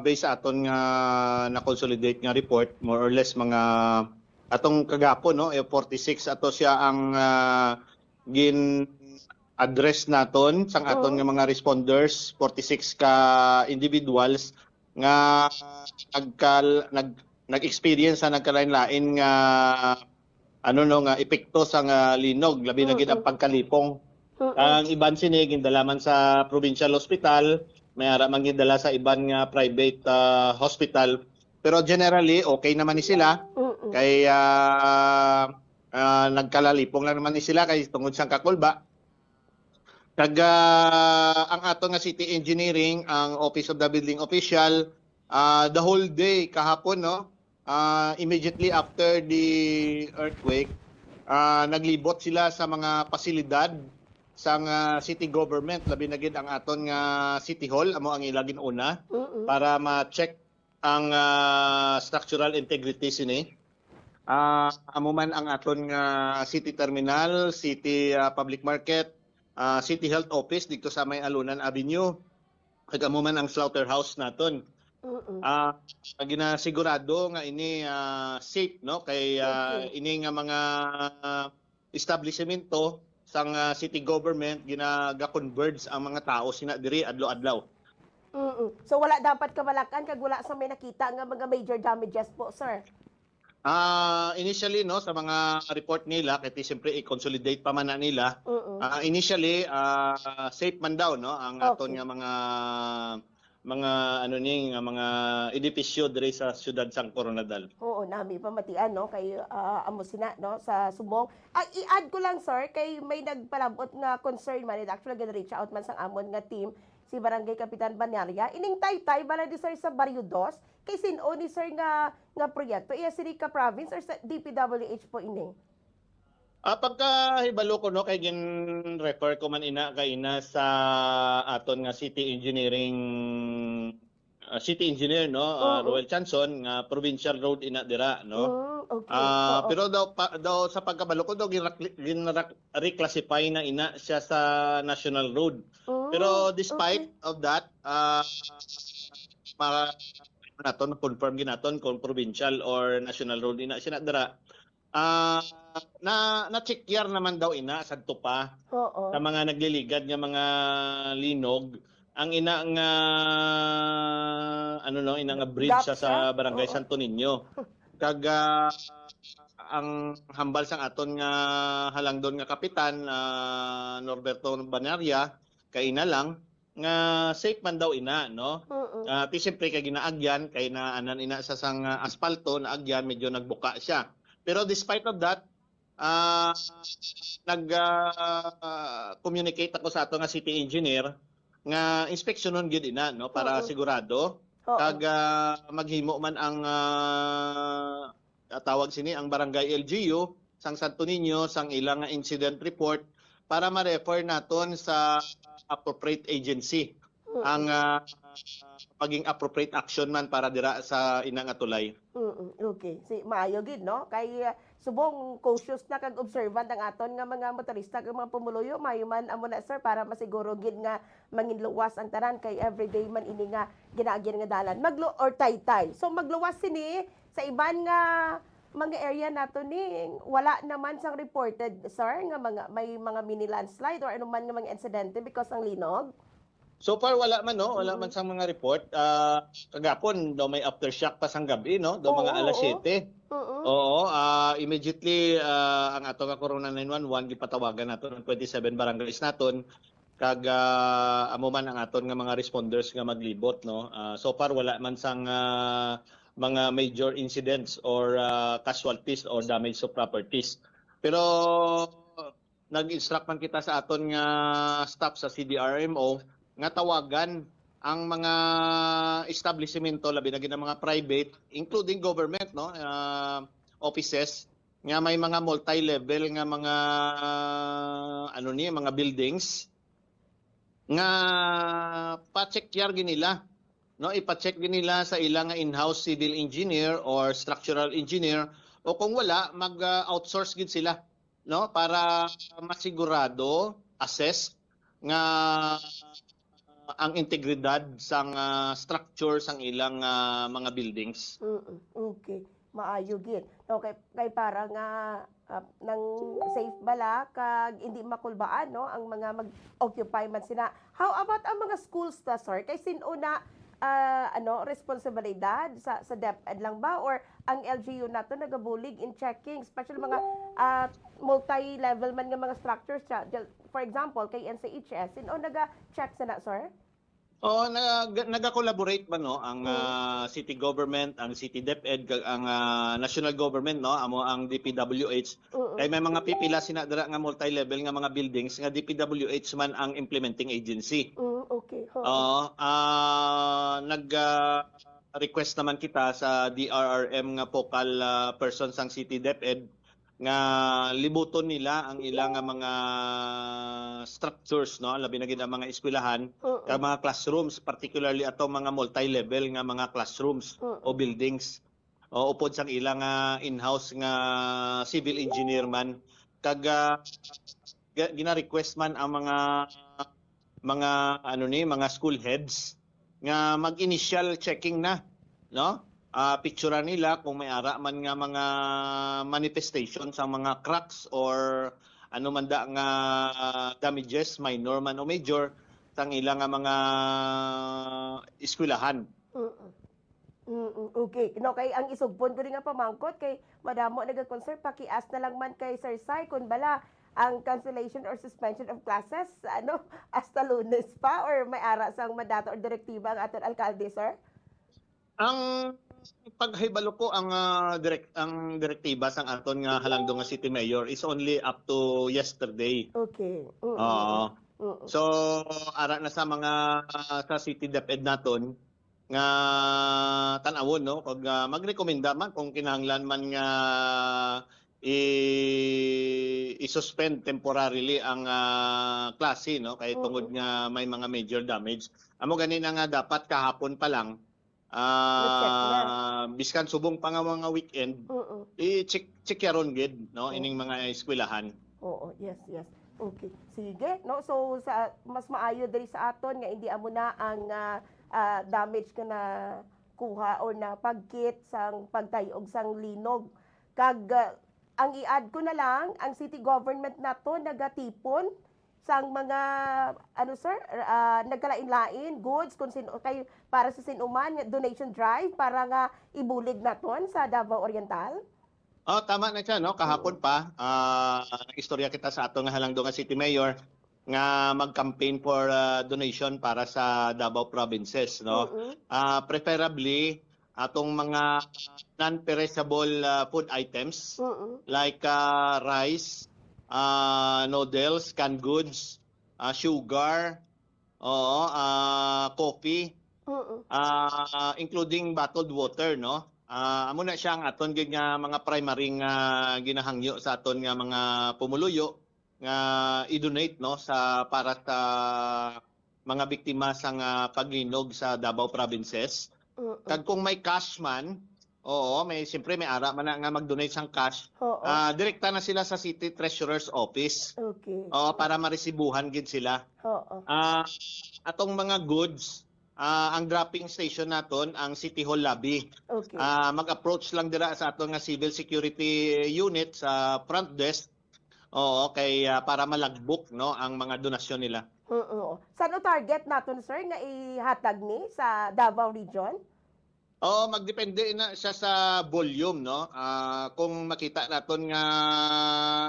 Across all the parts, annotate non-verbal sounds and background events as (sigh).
based aton nga na consolidate nga report more or less mga atong kagapon no? Eh, 46 ato siya ang ah, gin address naton sang aton nga mga responders 46 ka individuals nga nagkal nag nag-experience sa nagkalain-lain nga ano no nga epekto sa nga linog labi na gid ang pagkalipong. Ang iban sini gindalaman sa provincial hospital, may ara man gindala sa iban nga private ah, hospital. Pero generally okay naman ni sila Mm-mm. kay ah, ah, nagkalalipong lang naman ni sila kay tungod sa kakulba. Kag ah, ang ato nga city engineering, ang Office of the Building Official, ah, the whole day kahapon no, ah, immediately after the earthquake, ah, naglibot sila sa mga pasilidad sa nga city government labi na gid ang aton nga city hall amo ang ilagin una Mm-mm. para ma-check ang ah, structural integrity sini. Ah, amo man ang aton nga city terminal, city ah, public market, ah, city health office dito sa May Alunan Avenue. Kag amo man ang slaughterhouse naton. Ah, ginasigurado nga ini ah, safe no kay Okay. ini nga mga ah, establishmento sang ah, city government ginaga-converge ang mga tao sina diri adlaw-adlaw. Mm-mm. So wala dapat kabalakan kag wala sa may nakita nga mga major damages po, sir. Ah, initially no sa mga report nila kay siyempre i-consolidate pa man na nila. Mm-mm. Ah, initially ah, safe man daw no ang aton Okay. nga mga mga ano ni nga mga edipisyo diri sa siyudad sang Coronadal. Oo, nami pa matian no kay ah, amo sina no sa Subong. Ah, i-add ko lang sir kay may nagpalabot nga concern man actually gonna reach out man sang amon nga team si Barangay Kapitan Banyaria. Ining taytay bala di sir sa Barrio 2 kay sino ni sir nga nga proyekto iya sa Rica province or sa DPWH po ini. Ah, pagka hibalo ko no kay gin refer ko man ina kay ina sa aton nga city engineering ah, city engineer no ah, Oo. Roel Chanson nga provincial road ina dira no. Mm, okay. Ah, Oo. pero daw pa, daw sa pagkabalo ko daw gin- gin- reclassify na ina siya sa national road. Mm, Pero despite okay. of that, ah para naton confirm ginaton kung provincial or national road ina siya na dira. Ah na na check year naman daw ina sadto pa Oo. sa mga nagliligad nga mga linog ang ina nga ano no ina nga bridge Gap sa, sa siya? Barangay Oo. Santo Niño. Kag ah, ang hambal sang aton nga halangdon nga kapitan ah, Norberto Banaria kay ina lang nga safe man daw ina no. Mm-mm. Ah, ti siyempre kay ginaagyan kay na anan ina sa sang ah, aspalto na agyan medyo nagbuka siya. Pero despite of that, ah nag ah, communicate ako sa ato nga city engineer nga inspeksyonon gyud ina no para Oo. sigurado Oo. kag ah, maghimo man ang ah, tawag sini ang barangay LGU sang Santo Niño sang ilang incident report para ma-refer naton sa appropriate agency Mm-mm. ang ah, paging appropriate action man para dira sa inang nga tulay. Mm, okay. Si maayo gid no kay uh, subong cautious na kag observant ang aton nga mga motorista kag mga pumuluyo maayo man amo na sir para masiguro gid nga manginluwas ang tanan kay everyday man ini nga ginaagyan nga dalan maglo or taytay. So magluwas sini sa iban nga mga area nato ni wala naman sang reported sir nga mga may mga mini landslide or anuman nga mga insidente because ang linog. So far wala man no, wala Mm. man sang mga report. Ah, kagapon daw may aftershock pa sang gabi no, daw mga Oo, alas oo. 7. Oo. Oo, ah, immediately ah, ang ato nga Corona 911 gipatawagan nato ng 27 barangays naton kag ah, amo man ang aton nga mga responders nga maglibot no. Ah, so far wala man sang ah, mga major incidents or ah, casualties or damage to properties. Pero nag-instruct man kita sa aton nga staff sa CDRMO nga tawagan ang mga establishmento labi na ang mga private including government no ah, offices nga may mga multi-level nga mga ano ni mga buildings nga pa-check yar ginila no ipa-check ginila sa ilang nga in-house civil engineer or structural engineer o kung wala mag-outsource gid sila no para masigurado assess nga ang integridad sang ah, structure sang ilang ah, mga buildings. Mm-mm. Okay. Maayo gid. No kay para nga ah, nang safe bala kag hindi makulbaan no ang mga mag-occupy man sina. How about ang mga schools ta sir? Kay sino na ah, ano responsibilidad sa sa DepEd lang ba or ang LGU nato nagabulig in checking especially mga ah, multi-level man nga mga structures For example, kay NCHS, sino naga-check sa na, sir? Oo, nag naga-collaborate ba no ang ah, city government, ang city DepEd, ang ah, national government no, amo ang DPWH. Oo. Kay may mga pipila sina dira nga multi-level nga mga buildings nga DPWH man ang implementing agency. Mm, okay. Oo, ah nag ah, request naman kita sa DRRM nga focal ah, person sang City DepEd nga libuton nila ang ilang nga mga structures no? Labi na gid ang mga eskwelahan kag mga classrooms particularly ato mga multi-level nga mga classrooms Oo. o buildings. O upod sang ilang nga in-house nga civil engineer man. Kag ah, ga- gina-request man ang mga mga ano ni mga school heads nga mag-initial checking na no Ah, picturean nila kung may ara man nga mga manifestation sa mga cracks or ano man da nga damages minor man o major sang ilang nga mga eskwelahan Mm-mm. Mm-mm. Okay. No, kay ang isugpon ko rin nga pamangkot kay madamo nagka-concern pakias na lang man kay Sir Sai kun bala ang cancellation or suspension of classes ano (laughs) hasta lunes pa or may ara sang mandato or direktiba ang aton alkalde sir? Ang paghibalo ko ang ah, direct ang direktiba sang aton nga halangdong nga city mayor is only up to yesterday. Okay. Oo. Mm-mm. So ara na sa mga ah, sa city DepEd naton nga tan-awon no kag ah, magrekomenda man kung kinahanglan man nga i i-suspend temporarily ang ah, klase no kay tungod nga may mga major damage. Amo gani na nga dapat kahapon pa lang Ah biskan subong pa nga mga weekend Mm-mm. i-check check yaron gid no Oo. ining mga eskwelahan. Oo, yes, yes. Okay. Sige, no? So sa mas maayo diri sa aton nga hindi amo na ang ah, ah, damage ka na kuha or na pagkit sang pagtayog sang linog. Kag ah, ang i-add ko na lang ang city government nato nagatipon sang mga ano sir ah, nagkalain-lain goods kung sino kay para sa sinuman donation drive para nga ibulig naton sa Davao Oriental. Oh, tama na siya, no? Kahapon pa, ah, nag-istorya kita sa ato nga halangdong nga City Mayor nga mag-campaign for ah, donation para sa Davao provinces, no? Mm-mm. Ah, preferably atong mga non-perishable ah, food items Mm-mm. like ah, rice, ah, noodles, canned goods, ah, sugar, oo, ah, coffee, Mm-mm. ah including bottled water no? Ah amo na siya ang aton gid nga mga primary nga ginahangyo sa aton nga mga pumuluyo nga i-donate no? Sa para sa mga biktima sa nga paglinog sa Davao provinces. Kag kung may cash man oo may siyempre may ara man na nga mag-donate sang cash Oo. ah direkta na sila sa city treasurer's office Okay. oo para maresibuhan gid sila Oo. Ah, atong mga goods, ah, ang dropping station naton ang City Hall lobby. Okay. Ah, mag-approach lang dira sa atong nga civil security unit sa front desk. Oo, kay ah, para malagbok no ang mga donasyon nila. Oo. Saan o target natin, sir, nga ihatag ni sa Davao Region? Oo, magdepende na siya sa volume no. Ah, kung makita naton nga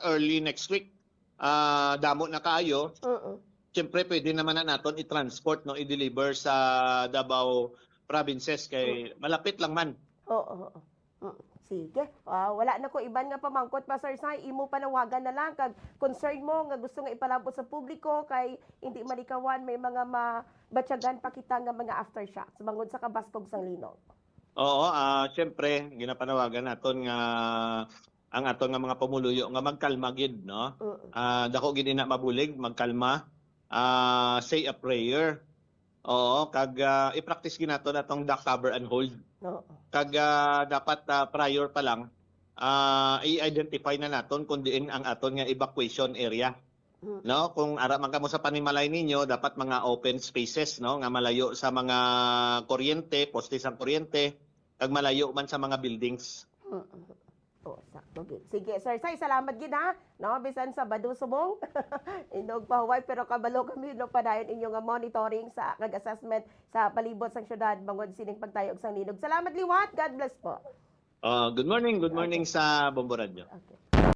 early next week, ah, damo na kaayo, Oo. Siyempre, pwede naman na naton i-transport, no, i-deliver sa Davao provinces kay malapit lang man. Oo. oo. Mm, Sige. Ah, wala na ko iban nga pamangkot pa sir say imo panawagan na lang kag concern mo nga gusto nga ipalabot sa publiko kay hindi malikawan may mga mabatyagan pa kita nga mga aftershocks bangod sa kabastog sang linog. Oo, ah siyempre, ginapanawagan naton nga ang aton nga mga pumuluyo nga magkalma gid, no? Oo. Ah dako gid na mabulig, magkalma. Ah say a prayer. Oo, kag ah, i-practice gid naton atong duck cover and hold. Oo. Kag ah, dapat ah, prior pa lang ah i-identify na naton kung diin ang aton nga evacuation area. Mm. no kung ara man kamo sa panimalay ninyo dapat mga open spaces no nga malayo sa mga kuryente poste sa kuryente kag malayo man sa mga buildings Mm. Oh, sakto gid. Sige, sir. Say, salamat gid ha. No, bisan sa Badu Subong. (laughs) Inog pahuway pero kabalo kami no padayon inyong nga monitoring sa kag-assessment sa palibot sang syudad bangod sining pagtayog sang ninog. Salamat liwat. God bless po. Uh, good morning, good morning sa Bombo Radio. Okay.